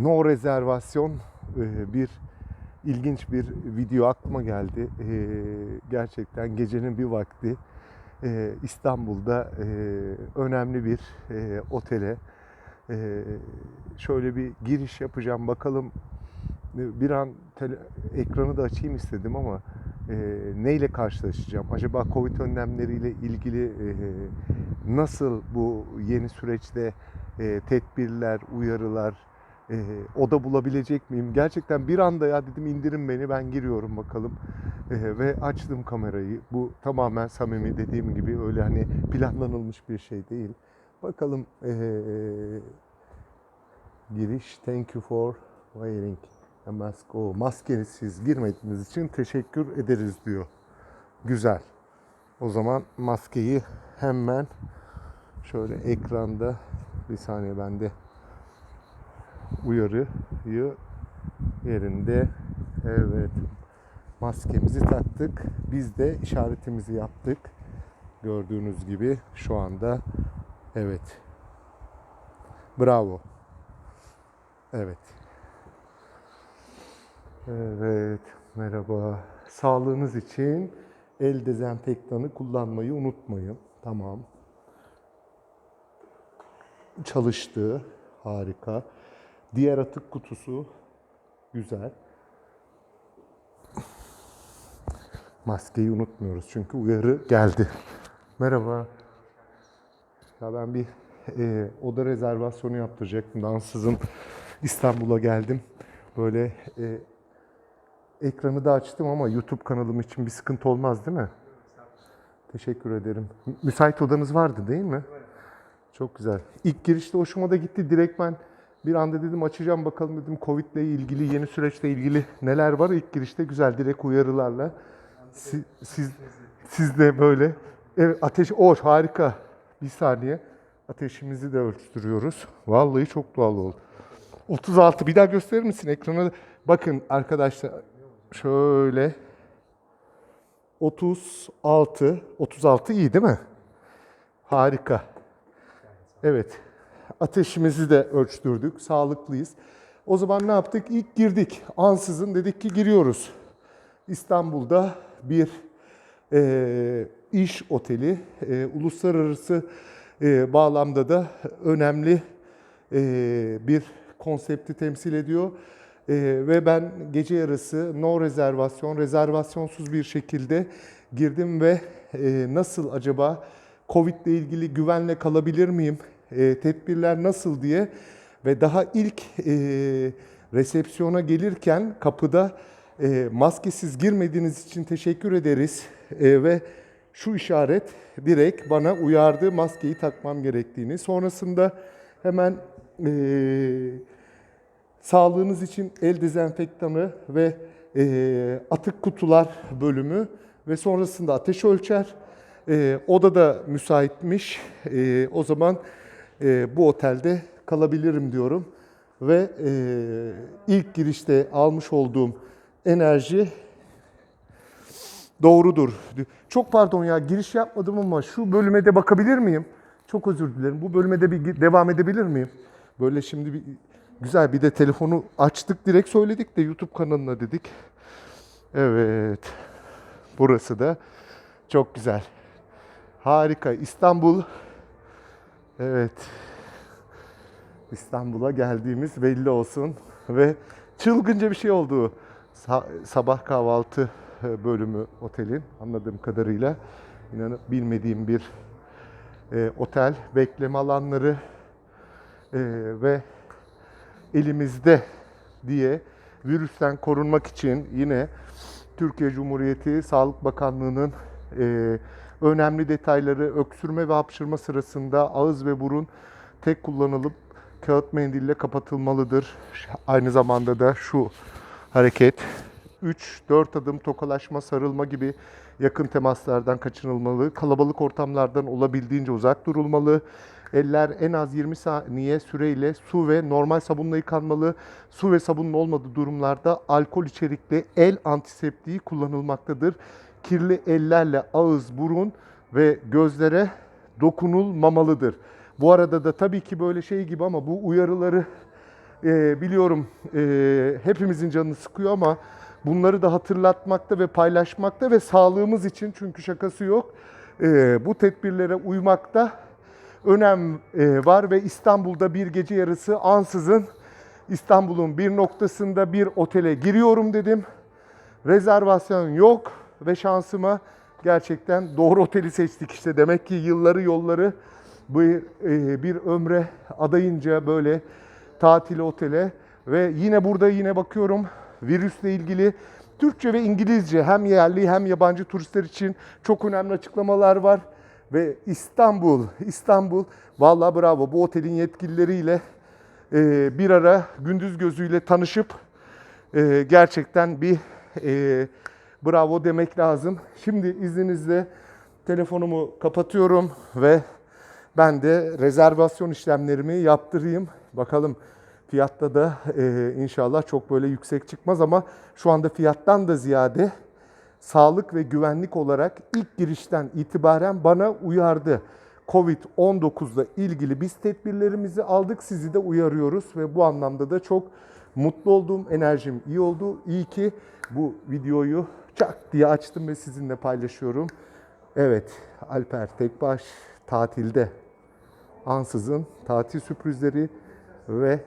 no rezervasyon e, bir ilginç bir video aklıma geldi. E, gerçekten gecenin bir vakti e, İstanbul'da önemli bir otele şöyle bir giriş yapacağım. Bakalım bir an tele- ekranı da açayım istedim ama e, neyle karşılaşacağım? Acaba Covid önlemleriyle ilgili e, nasıl bu yeni süreçte e, tedbirler, uyarılar, e, oda bulabilecek miyim? Gerçekten bir anda ya dedim indirin beni ben giriyorum bakalım. E, ve açtım kamerayı. Bu tamamen samimi dediğim gibi öyle hani planlanılmış bir şey değil. Bakalım e, giriş thank you for wearing a mask. O maskesiz girmediğiniz için teşekkür ederiz diyor. Güzel. O zaman maskeyi hemen şöyle ekranda bir saniye bende uyarıyı yerinde. Evet. Maskemizi taktık. Biz de işaretimizi yaptık. Gördüğünüz gibi şu anda evet. Bravo. Evet. Evet. Merhaba. Sağlığınız için el dezenfektanı kullanmayı unutmayın. Tamam. Çalıştı. Harika. Diğer atık kutusu güzel. Maskeyi unutmuyoruz çünkü uyarı geldi. Merhaba. Ya ben bir e, oda rezervasyonu yaptıracaktım. Ansızın İstanbul'a geldim. Böyle e, ekranı da açtım ama YouTube kanalım için bir sıkıntı olmaz değil mi? Teşekkür ederim. Mü- Müsait odanız vardı değil mi? Çok güzel. İlk girişte hoşuma da gitti. Direkt ben bir anda dedim açacağım bakalım dedim Covid ile ilgili, yeni süreçle ilgili neler var. İlk girişte güzel direkt uyarılarla. Siz, siz, siz de böyle. Evet ateş, o harika. Bir saniye. Ateşimizi de ölçtürüyoruz. Vallahi çok doğal oldu. 36. Bir daha gösterir misin ekrana? Bakın arkadaşlar şöyle 36. 36 iyi değil mi? Harika. Evet. Ateşimizi de ölçtürdük. Sağlıklıyız. O zaman ne yaptık? İlk girdik. Ansızın dedik ki giriyoruz. İstanbul'da bir e, iş oteli, e, uluslararası e, bağlamda da önemli e, bir konsepti temsil ediyor. E, ve ben gece yarısı no rezervasyon, rezervasyonsuz bir şekilde girdim ve e, nasıl acaba Covid ile ilgili güvenle kalabilir miyim? E, tedbirler nasıl diye ve daha ilk e, resepsiyona gelirken kapıda e, maskesiz girmediğiniz için teşekkür ederiz E, ve şu işaret direkt bana uyardı maskeyi takmam gerektiğini. Sonrasında hemen e, sağlığınız için el dezenfektanı ve e, atık kutular bölümü ve sonrasında ateş ölçer. E, oda da müsaitmiş. E, o zaman e, bu otelde kalabilirim diyorum. Ve e, ilk girişte almış olduğum enerji doğrudur. Çok pardon ya giriş yapmadım ama şu bölüme de bakabilir miyim? Çok özür dilerim. Bu bölüme de bir devam edebilir miyim? Böyle şimdi bir güzel bir de telefonu açtık direkt söyledik de YouTube kanalına dedik. Evet. Burası da çok güzel. Harika. İstanbul. Evet. İstanbul'a geldiğimiz belli olsun ve çılgınca bir şey oldu. Sa- sabah kahvaltı e, bölümü otelin anladığım kadarıyla inanıp bilmediğim bir e, otel bekleme alanları e, ve elimizde diye virüsten korunmak için yine Türkiye Cumhuriyeti Sağlık Bakanlığı'nın e, önemli detayları öksürme ve hapşırma sırasında ağız ve burun tek kullanılıp kağıt mendille kapatılmalıdır. Aynı zamanda da şu hareket 3-4 adım tokalaşma, sarılma gibi yakın temaslardan kaçınılmalı. Kalabalık ortamlardan olabildiğince uzak durulmalı. Eller en az 20 saniye süreyle su ve normal sabunla yıkanmalı. Su ve sabunun olmadığı durumlarda alkol içerikli el antiseptiği kullanılmaktadır. Kirli ellerle ağız, burun ve gözlere dokunulmamalıdır. Bu arada da tabii ki böyle şey gibi ama bu uyarıları e, biliyorum e, hepimizin canını sıkıyor ama bunları da hatırlatmakta ve paylaşmakta ve sağlığımız için çünkü şakası yok e, bu tedbirlere uymakta önem e, var ve İstanbul'da bir gece yarısı ansızın İstanbul'un bir noktasında bir otele giriyorum dedim. Rezervasyon yok ve şansıma gerçekten doğru oteli seçtik işte. Demek ki yılları yolları bir, e, bir ömre adayınca böyle tatil otele ve yine burada yine bakıyorum virüsle ilgili Türkçe ve İngilizce hem yerli hem yabancı turistler için çok önemli açıklamalar var. Ve İstanbul, İstanbul vallahi bravo bu otelin yetkilileriyle e, bir ara gündüz gözüyle tanışıp e, gerçekten bir e, bravo demek lazım. Şimdi izninizle telefonumu kapatıyorum ve ben de rezervasyon işlemlerimi yaptırayım. Bakalım fiyatta da e, inşallah çok böyle yüksek çıkmaz ama şu anda fiyattan da ziyade sağlık ve güvenlik olarak ilk girişten itibaren bana uyardı. Covid-19'la ilgili biz tedbirlerimizi aldık, sizi de uyarıyoruz ve bu anlamda da çok mutlu oldum, enerjim iyi oldu. İyi ki bu videoyu çak diye açtım ve sizinle paylaşıyorum. Evet, Alper Tekbaş tatilde. Ansızın tatil sürprizleri ve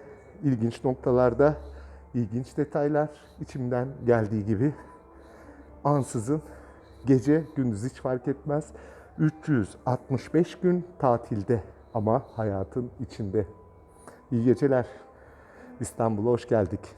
ilginç noktalarda ilginç detaylar içimden geldiği gibi ansızın gece gündüz hiç fark etmez 365 gün tatilde ama hayatın içinde. İyi geceler. İstanbul'a hoş geldik.